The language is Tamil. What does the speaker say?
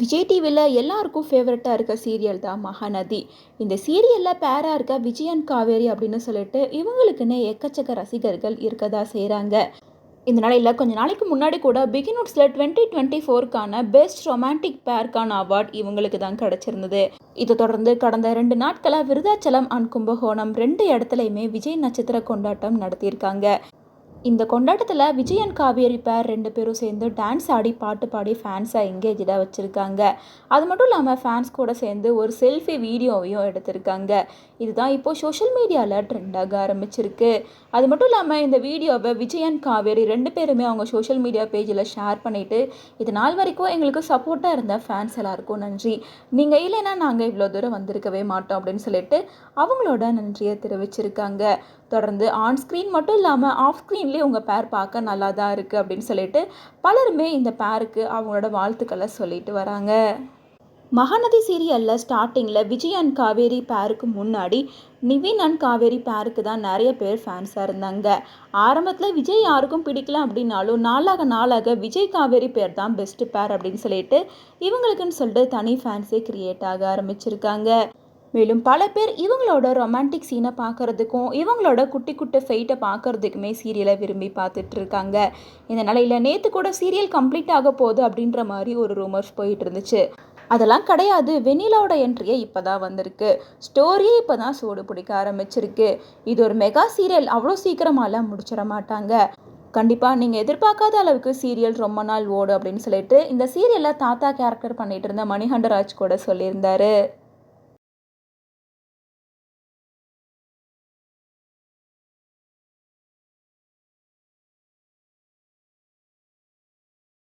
விஜய் டிவியில் எல்லாருக்கும் ஃபேவரட்டாக இருக்க சீரியல் தான் மகாநதி. இந்த சீரியலில் பேராக இருக்க விஜயன் காவேரி அப்படின்னு சொல்லிட்டு இவங்களுக்குன்னு எக்கச்சக்க ரசிகர்கள் இருக்கதா செய்கிறாங்க இந்த நிலையில் கொஞ்ச நாளைக்கு முன்னாடி கூட பிகினூட்ஸில் டுவெண்ட்டி டுவெண்ட்டி ஃபோருக்கான பெஸ்ட் ரொமான்டிக் பேருக்கான அவார்ட் இவங்களுக்கு தான் கிடச்சிருந்தது. இதை தொடர்ந்து கடந்த ரெண்டு நாட்களாக விருதாச்சலம் அண்ட் கும்பகோணம் ரெண்டு இடத்துலையுமே விஜய் நட்சத்திர கொண்டாட்டம் நடத்தியிருக்காங்க. இந்த கொண்டாட்டத்தில் விஜயன் காவேரி பேர் ரெண்டு பேரும் சேர்ந்து டான்ஸ் ஆடி பாட்டு பாடி ஃபேன்ஸை எங்கேஜாக வச்சுருக்காங்க. அது மட்டும் இல்லாமல் ஃபேன்ஸ் கூட சேர்ந்து ஒரு செல்ஃபி வீடியோவையும் எடுத்திருக்காங்க. இதுதான் இப்போது சோஷியல் மீடியாவில் ட்ரெண்டாக ஆரம்பிச்சிருக்கு. அது மட்டும் இல்லாமல் இந்த வீடியோவை விஜயன் காவேரி ரெண்டு பேருமே அவங்க சோஷியல் மீடியா பேஜில் ஷேர் பண்ணிவிட்டு இது நாள் வரைக்கும் எங்களுக்கு சப்போர்ட்டாக இருந்த ஃபேன்ஸ் எல்லாருக்கும் நன்றி. நீங்கள் இல்லைன்னா நாங்கள் இவ்வளோ தூரம் வந்திருக்கவே மாட்டோம் அப்படின்னு சொல்லிட்டு அவங்களோட நன்றியை தெரிவிச்சிருக்காங்க. தொடர்ந்து ஆன் ஸ்க்ரீன் மட்டும் இல்லாமல் ஆஃப் ஸ்க்ரீன் ஆன்லைன்லேயே உங்கள் பேர் பார்க்க நல்லா தான் இருக்குது அப்படின்னு சொல்லிட்டு பலருமே இந்த பேருக்கு அவங்களோட வாழ்த்துக்களை சொல்லிட்டு வராங்க. மகாநதி சீரியலில் ஸ்டார்டிங்கில் விஜய் அண்ட் காவேரி பேருக்கு முன்னாடி நிவின் அண்ட் காவேரி பேருக்கு தான் நிறைய பேர் ஃபேன்ஸாக இருந்தாங்க. ஆரம்பத்தில் விஜய் யாருக்கும் பிடிக்கல அப்படின்னாலும் நாளாக நாளாக விஜய் காவேரி பேர் தான் பெஸ்ட்டு பேர் அப்படின்னு சொல்லிட்டு இவங்களுக்குன்னு சொல்லிட்டு தனி ஃபேன்ஸே க்ரியேட் ஆக ஆரம்பிச்சிருக்காங்க. மேலும் பல பேர் இவங்களோட ரொமான்டிக் சீனை பார்க்குறதுக்கும் இவங்களோட குட்டி குட்டி ஃபைட்டை பார்க்குறதுக்குமே சீரியலை விரும்பி பார்த்துட்டு இருக்காங்க. இந்த நிலையில் நேற்று கூட சீரியல் கம்ப்ளீட் ஆக போகுது அப்படின்ற மாதிரி ஒரு ரூமர்ஸ் போயிட்டு இருந்துச்சு. அதெல்லாம் கிடையாது. வெண்ணிலாவோட என்ட்ரியே இப்போ தான் வந்திருக்கு. ஸ்டோரியே இப்போ தான் சூடு பிடிக்க ஆரம்பிச்சிருக்கு. இது ஒரு மெகா சீரியல் அவ்வளோ சீக்கிரமாலாம் முடிச்சிட மாட்டாங்க. கண்டிப்பாக நீங்கள் எதிர்பார்க்காத அளவுக்கு சீரியல் ரொம்ப நாள் ஓடு அப்படின்னு சொல்லிட்டு இந்த சீரியலில் தாத்தா கேரக்டர் பண்ணிட்டு இருந்த மணிகண்டராஜ் கூட சொல்லியிருந்தாரு.